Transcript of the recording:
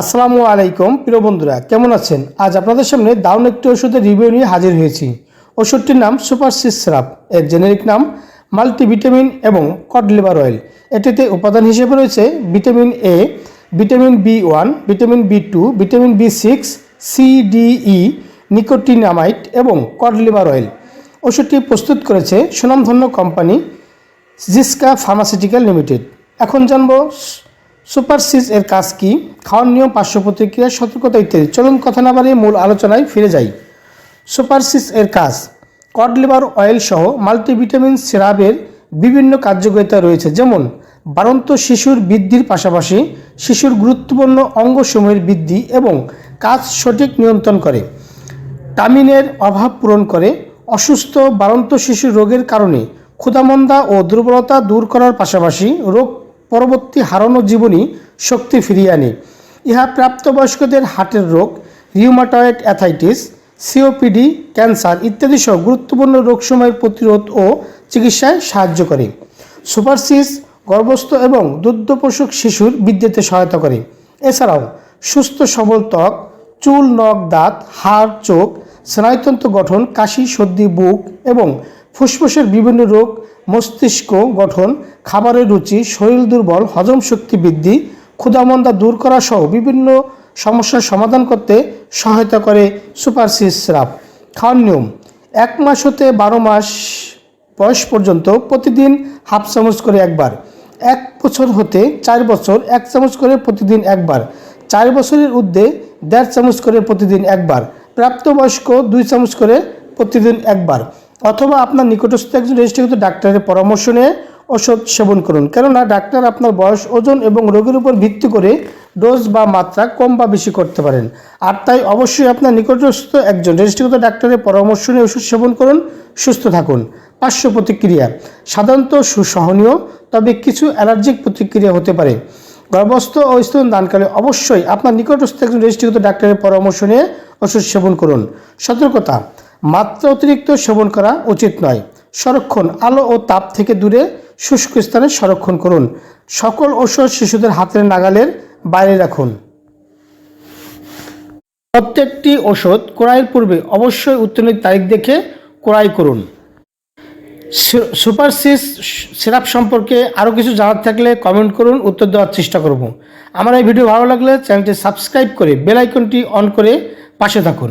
আসসালামু আলাইকুম, প্রিয় বন্ধুরা, কেমন আছেন? আজ আপনাদের সামনে দারুণ একটি ওষুধের রিভিউ নিয়ে হাজির হয়েছি। ওষুধটির নাম সুপার সিস সিরাপ এর জেনেরিক নাম মাল্টিভিটামিন এবং কড লিভার অয়েল। এটিতে উপাদান হিসেবে রয়েছে vitamin A, vitamin B one, vitamin B two, vitamin B six, C CDE nicotinamide এবং কড লিভার অয়েল। ওষুধটি প্রস্তুত করেছে সুনামধন্য কোম্পানি জিসকা ফার্মাসিউটিক্যাল লিমিটেড। এখন জানব সুপার সিজ এর কাজ কি? খাওয়ার নিয়ম, পার্শ্ব প্রতিক্রিয়া, সতর্কতা ইত্যাদি। চলুন কথা না বাড়িয়ে মূল আলোচনায় ফিরে যাই। সুপার সিজ এর কাজ। কড লিভার অয়েল সহ মাল্টিভিটামিন সিরাপের বিভিন্ন কার্যকারিতা রয়েছে। যেমন, বাড়ন্ত শিশুর বৃদ্ধির পাশাপাশি শিশুর গুরুত্বপূর্ণ অঙ্গসমূহের বৃদ্ধি এবং কাজ সঠিক নিয়ন্ত্রণ করে। টামিনের অভাব পূরণ করে। অসুস্থ, বাড়ন্ত শিশু রোগের কারণে ক্ষুধামন্দা ও দুর্বলতা দূর করার পাশাপাশি রোগ পরবর্তী হারানো জীবনী শক্তি ফিরিয়ে আনে। ইহা প্রাপ্তবয়স্কদের হার্টের রোগ, রিউমাটয়েড অ্যাথাইটিস সিওপিডি, ক্যান্সার ইত্যাদি সহ গুরুত্বপূর্ণ রোগসমূহের প্রতিরোধ ও চিকিৎসায় সাহায্য করে। সুপারসিস, গর্ভস্থ এবং দুগ্ধপোষক শিশুর বৃদ্ধিতে সহায়তা করে। এছাড়াও সুস্থ সবল ত্বক, চুল, নখ, দাঁত, হাড়, চোখ, স্নায়ুতন্ত্র গঠন, কাশি, সর্দি, বুক এবং ফুসফুসের বিভিন্ন রোগ, মস্তিষ্ক গঠন, খাবারের রুচি, শরীর দুর্বল, হজম শক্তি বৃদ্ধি, ক্ষুধামন্দা দূর করা সহ বিভিন্ন সমস্যার সমাধান করতে সহায়তা করে সুপারসিস সিরাপ খাওয়ার নিয়ম, এক মাস হতে বারো মাস বয়স পর্যন্ত প্রতিদিন হাফ চামচ করে একবার। এক বছর হতে চার বছর, এক চামচ করে প্রতিদিন একবার। চার বছরের ঊর্ধ্বে দেড় চামচ করে প্রতিদিন একবার। প্রাপ্তবয়স্ক দুই চামচ করে প্রতিদিন একবার। অথবা আপনার নিকটস্থ একজন রেজিস্ট্রিকৃত ডাক্তারের পরামর্শ নিয়ে ওষুধ সেবন করুন। কেননা ডাক্তার আপনার বয়স, ওজন এবং রোগের উপর ভিত্তি করে ডোজ বা মাত্রা কম বা বেশি করতে পারেন। আর তাই অবশ্যই আপনার নিকটস্থ একজন রেজিস্ট্রিকৃত ডাক্তারের পরামর্শ নিয়ে ওষুধ সেবন করুন, সুস্থ থাকুন। পার্শ্ব প্রতিক্রিয়া সাধারণত সুসহনীয়, তবে কিছু অ্যালার্জিক প্রতিক্রিয়া হতে পারে। গর্ভস্থ ও স্তন দানকালে অবশ্যই আপনার নিকটস্থ একজন রেজিস্ট্রিকৃত ডাক্তারের পরামর্শ নিয়ে ওষুধ সেবন করুন। সতর্কতা মাত্রা অতিরিক্ত সেবন করা উচিত নয়। সংরক্ষণ আলো ও তাপ থেকে দূরে শুষ্ক স্থানে সংরক্ষণ করুন। সকল ওষুধ শিশুদের হাতের নাগালের বাইরে রাখুন। প্রত্যেকটি ওষুধ ক্রয়ের পূর্বে অবশ্যই উত্তীর্ণের তারিখ দেখে ক্রয় করুন। সুপারসিস সুপার সিরাপ সম্পর্কে আরও কিছু জানার থাকলে কমেন্ট করুন, উত্তর দেওয়ার চেষ্টা করব। আমার এই ভিডিও ভালো লাগলে চ্যানেলটি সাবস্ক্রাইব করে বেল আইকনটি অন করে পাশে থাকুন।